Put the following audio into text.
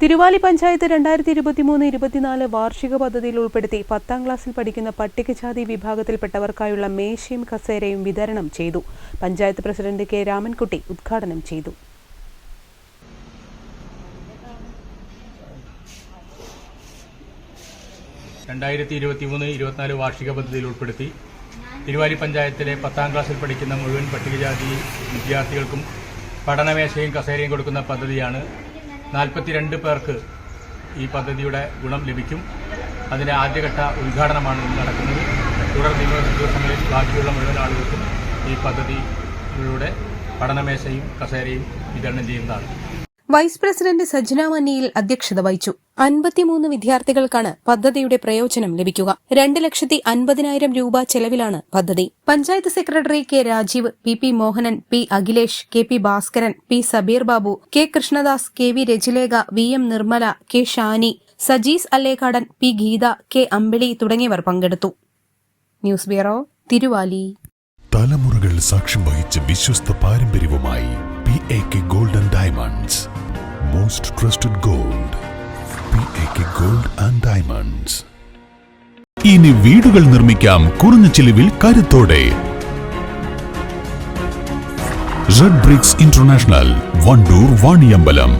Thiruvali panchayat രണ്ടായിരത്തി ഇരുപത്തിമൂന്ന് ഇരുപത്തിനാല് വാർഷിക പദ്ധതിയിൽ ഉൾപ്പെടുത്തി പത്താം ക്ലാസ്സിൽ പഠിക്കുന്ന പട്ടികജാതി വിഭാഗത്തിൽപ്പെട്ടവർക്കായുള്ള മേശയും കസേരയും വിതരണം ചെയ്തു. പഞ്ചായത്ത് പ്രസിഡന്റ് കെ രാമൻകുട്ടി ഉദ്ഘാടനം ചെയ്തു. രണ്ടായിരത്തി ഇരുപത്തി മൂന്ന് ഇരുപത്തിനാല് വാർഷിക പദ്ധതിയിൽ ഉൾപ്പെടുത്തി തിരുവാലി പഞ്ചായത്തിലെ പത്താം ക്ലാസ്സിൽ പഠിക്കുന്ന മുഴുവൻ പട്ടികജാതി വിദ്യാർത്ഥികൾക്കും പഠനമേശയും കസേരയും കൊടുക്കുന്ന പദ്ധതിയാണ് നാൽപ്പത്തിരണ്ട് പേർക്ക് ഈ പദ്ധതിയുടെ ഗുണം ലഭിക്കും. അതിന്റെ ആദ്യഘട്ട ഉദ്ഘാടനമാണ് ഇന്ന് നടക്കുന്നത്. തുടർ ദിവ- ദിവസങ്ങളിൽ ബാക്കിയുള്ള മുഴുവൻ ആളുകൾക്കും ഈ പദ്ധതിയിലൂടെ പഠനമേശയും കസേരയും വിതരണം ചെയ്യുന്നതാണ്. വൈസ് പ്രസിഡന്റ് സജ്ജന മന്നിയിൽ അധ്യക്ഷത വഹിച്ചു. അൻപത്തിമൂന്ന് വിദ്യാർത്ഥികൾക്കാണ് പദ്ധതിയുടെ പ്രയോജനം ലഭിക്കുക. രണ്ട് ലക്ഷത്തി അൻപതിനായിരം രൂപ ചെലവിലാണ് പദ്ധതി. Panchayat secretary K Rajeev P P Mohanan P Akhilesh K P Bhaskaran P Sabeer Babu K Krishnadas K V Rajilekha V M Nirmala K Shani Sajees Allekkadan P Geetha K Ambili തുടങ്ങിയവർ പങ്കെടുത്തു. News bureau Thiruvali. തലമുറകൾ സാക്ഷ്യം വഹിച്ച വിശ്വസ്ത പാരമ്പര്യവുമായി P A K golden trusted gold P A K gold and diamonds ഇനി വീടുകൾ നിർമ്മിക്കാം കുറഞ്ഞ ചിലവിൽ കരുത്തോടെ. Red bricks international Wandoor Vaniyambalam